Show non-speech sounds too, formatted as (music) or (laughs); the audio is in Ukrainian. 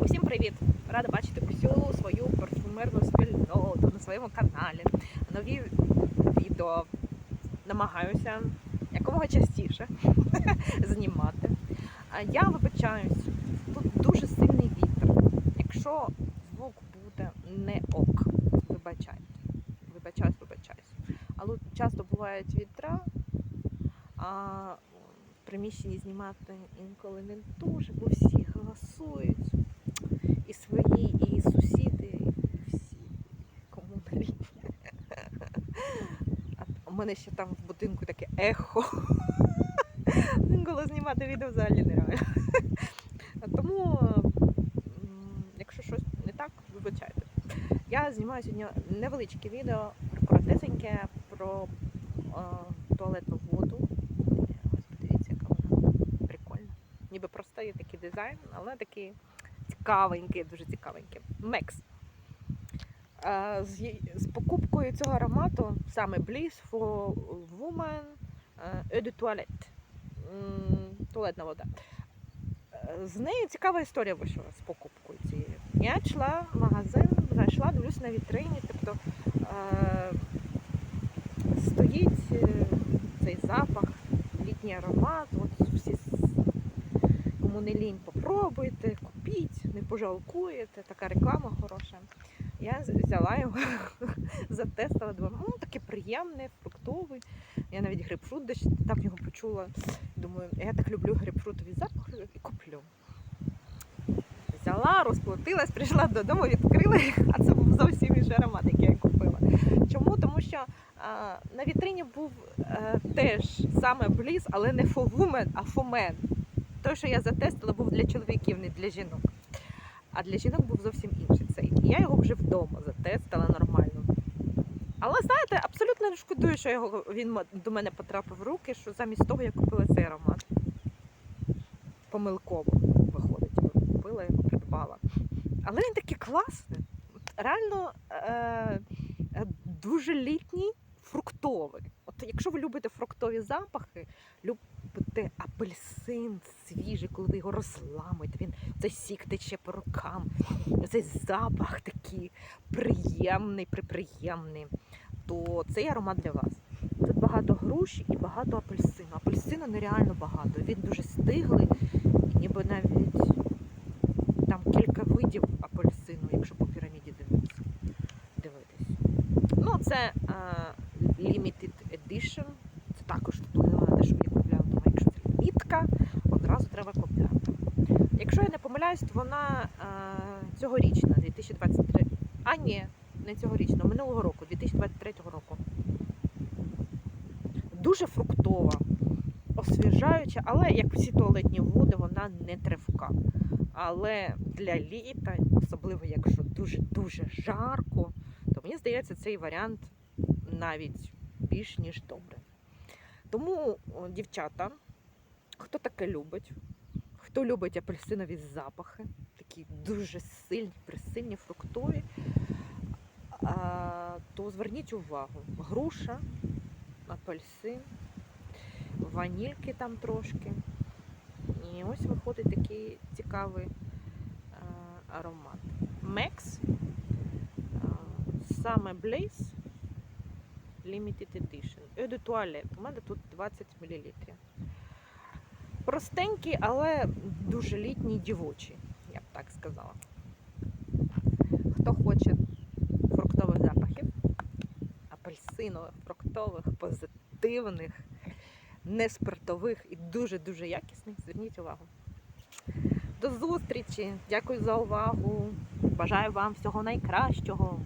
Усім привіт! Рада бачити усю свою парфумерну спільноту на своєму каналі. Нові відео намагаюся якомога частіше (laughs) знімати. Я вибачаюсь, тут дуже сильний вітер. Якщо звук буде не ок, вибачайте. Вибачаюсь, вибачаюсь. Але часто бувають вітра, а в приміщенні знімати інколи не дуже, бо всі голосують. І свої, і сусіди, і всі комунальні. А у мене ще там в будинку таке ехо. Інколи знімати відео взагалі нереально. Тому, якщо щось не так, вибачайте. Я знімаю сьогодні невеличке відео про коротесеньке, про е, туалетну воду. Ось подивіться, яка вона прикольна. Ніби простий такий дизайн, але такий цікавенький, дуже цікавенький. Мекс. Е, З, з покупкою цього аромату саме Bliss for Woman е, Eau de Toilette. Туалетна вода. Е, З нею цікава історія вийшла з покупкою цією. Я йшла в магазин, зайшла, дивлюсь на вітрині, тобто стоїть цей запах, літній аромат, от всі кому не лінь, попробуйте, пожалкуєте, така реклама хороша. Я взяла його, (laughs) затестила, думаю, ну такий приємний, фруктовий. Я навіть грейпфрут десь так в нього почула. Думаю, я так люблю грейпфрутові запахи і куплю. Взяла, розплатилась, прийшла додому, відкрила, а це був зовсім інший аромат, який я купила. Чому? Тому що а, на вітрині був е, теж саме бліз, але не фовумен, а фомен. Той, що я затестила, був для чоловіків, не для жінок. А для жінок був зовсім інший цей. І я його вже вдома затестила нормально. Але знаєте, абсолютно не шкодую, що його, він до мене потрапив в руки, що замість того я купила цей аромат. Помилково виходить. Купила його, придбала. Але він такий класний. Реально е- е, дуже літній, фруктовий. От якщо ви любите фруктові запахи, любите апельсин свіжий, коли ви його розламуєте, він цей сік тече по рукам, цей запах такий приємний, приприємний, то цей аромат для вас. Тут багато груші і багато апельсину. Апельсину нереально багато. Він дуже стиглий, ніби навіть там кілька видів апельсину, якщо по піраміді дивитися. Ну, це е, limited edition. Це також тут не те, що я купляла, тому якщо це одразу треба купляти. Якщо я не помиляюсь, то вона е, цьогорічна, 2023. А ні, не цьогорічна, минулого року, 2023 року. Дуже фруктова, освіжаюча, але як всі туалетні води, вона не тривка. Але для літа, особливо якщо дуже-дуже жарко, то мені здається, цей варіант навіть більш ніж добре. Тому, дівчата, хто таке любить, хто любить апельсинові запахи, такі дуже сильні, присильні, фруктові, то зверніть увагу. Груша, апельсин, ванільки там трошки. І ось виходить такий цікавий е, аромат. Мекс, е, саме Blaze Limited Edition. Eau de Toilette. У мене тут 20 мл. Простенький, але дуже літній дівочий, я б так сказала. Хто хоче фруктових запахів, апельсинових, фруктових, позитивних, не спиртових і дуже-дуже якісних, зверніть увагу. До зустрічі! Дякую за увагу! Бажаю вам всього найкращого!